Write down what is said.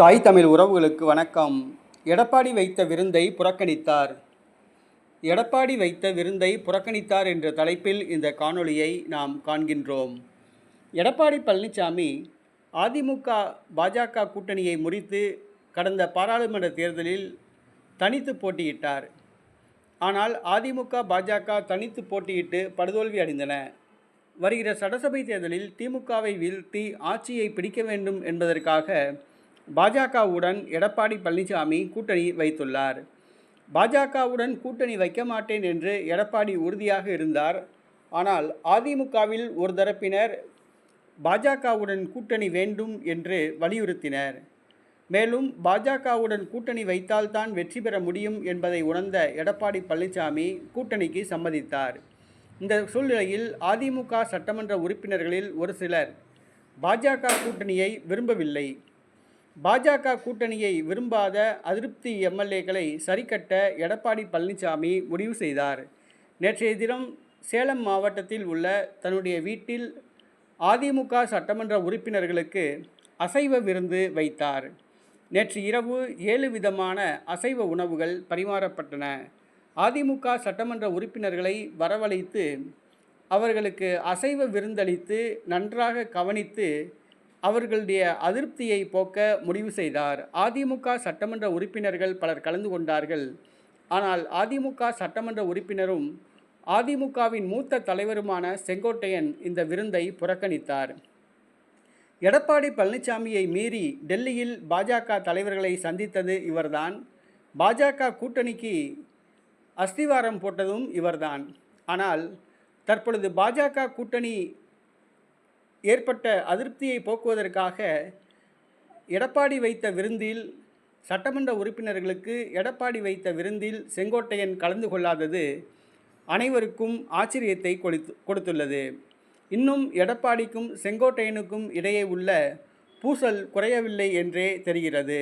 தாய் தமிழ் உறவுகளுக்கு வணக்கம். எடப்பாடி வைத்த விருந்தை புறக்கணித்தார். எடப்பாடி வைத்த விருந்தை புறக்கணித்தார் என்ற தலைப்பில் இந்த காணொளியை நாம் காண்கின்றோம். எடப்பாடி பழனிசாமி அதிமுக பாஜக கூட்டணியை முறித்து கடந்த பாராளுமன்ற தேர்தலில் தனித்து போட்டியிட்டார். ஆனால் அதிமுக பாஜக தனித்து போட்டியிட்டு படுதோல்வி அடைந்தன. வருகிற சட்டசபை தேர்தலில் திமுகவை வீழ்த்தி ஆட்சியை பிடிக்க வேண்டும் என்பதற்காக பாஜகவுடன் எடப்பாடி பழனிசாமி கூட்டணி வைத்துள்ளார். பாஜகவுடன் கூட்டணி வைக்க மாட்டேன் என்று எடப்பாடி உறுதியாக இருந்தார். ஆனால் அதிமுகவில் ஒரு தரப்பினர் பாஜகவுடன் கூட்டணி வேண்டும் என்று வலியுறுத்தினர். மேலும் பாஜகவுடன் கூட்டணி வைத்தால்தான் வெற்றி பெற முடியும் என்பதை உணர்ந்த எடப்பாடி பழனிசாமி கூட்டணிக்கு சம்மதித்தார். இந்த சூழ்நிலையில் அதிமுக சட்டமன்ற உறுப்பினர்களில் ஒரு சிலர் பாஜக கூட்டணியை விரும்பவில்லை. பாஜக கூட்டணியை விரும்பாத அதிருப்தி எம்எல்ஏக்களை சரிக்கட்ட எடப்பாடி பழனிசாமி முடிவு செய்தார். நேற்றைய தினம் சேலம் மாவட்டத்தில் உள்ள தன்னுடைய வீட்டில் அதிமுக சட்டமன்ற உறுப்பினர்களுக்கு அசைவ விருந்து வைத்தார். நேற்று இரவு ஏழு விதமான அசைவ உணவுகள் பரிமாறப்பட்டன. அதிமுக சட்டமன்ற உறுப்பினர்களை வரவழைத்து அவர்களுக்கு அசைவ விருந்தளித்து நன்றாக கவனித்து அவர்களுடைய அதிருப்தியை போக்க முடிவு செய்தார். அதிமுக சட்டமன்ற உறுப்பினர்கள் பலர் கலந்து கொண்டார்கள். ஆனால் அதிமுக சட்டமன்ற உறுப்பினரும் அதிமுகவின் மூத்த தலைவருமான செங்கோட்டையன் இந்த விருந்தை புறக்கணித்தார். எடப்பாடி பழனிசாமியை மீறி டெல்லியில் பாஜக தலைவர்களை சந்தித்தது இவர்தான். பாஜக கூட்டணிக்கு அஸ்திவாரம் போட்டதும் இவர்தான். ஆனால் தற்பொழுது பாஜக கூட்டணி ஏற்பட்ட அதிருப்தியை போக்குவதற்காக எடப்பாடி வைத்த விருந்தில் சட்டமன்ற உறுப்பினர்களுக்கு எடப்பாடி வைத்த விருந்தில் செங்கோட்டையன் கலந்து கொள்ளாதது அனைவருக்கும் ஆச்சரியத்தை கொடுத்து கொடுத்துள்ளது. இன்னும் எடப்பாடிக்கும் செங்கோட்டையனுக்கும் இடையே உள்ள பூசல் குறையவில்லை என்றே தெரிகிறது.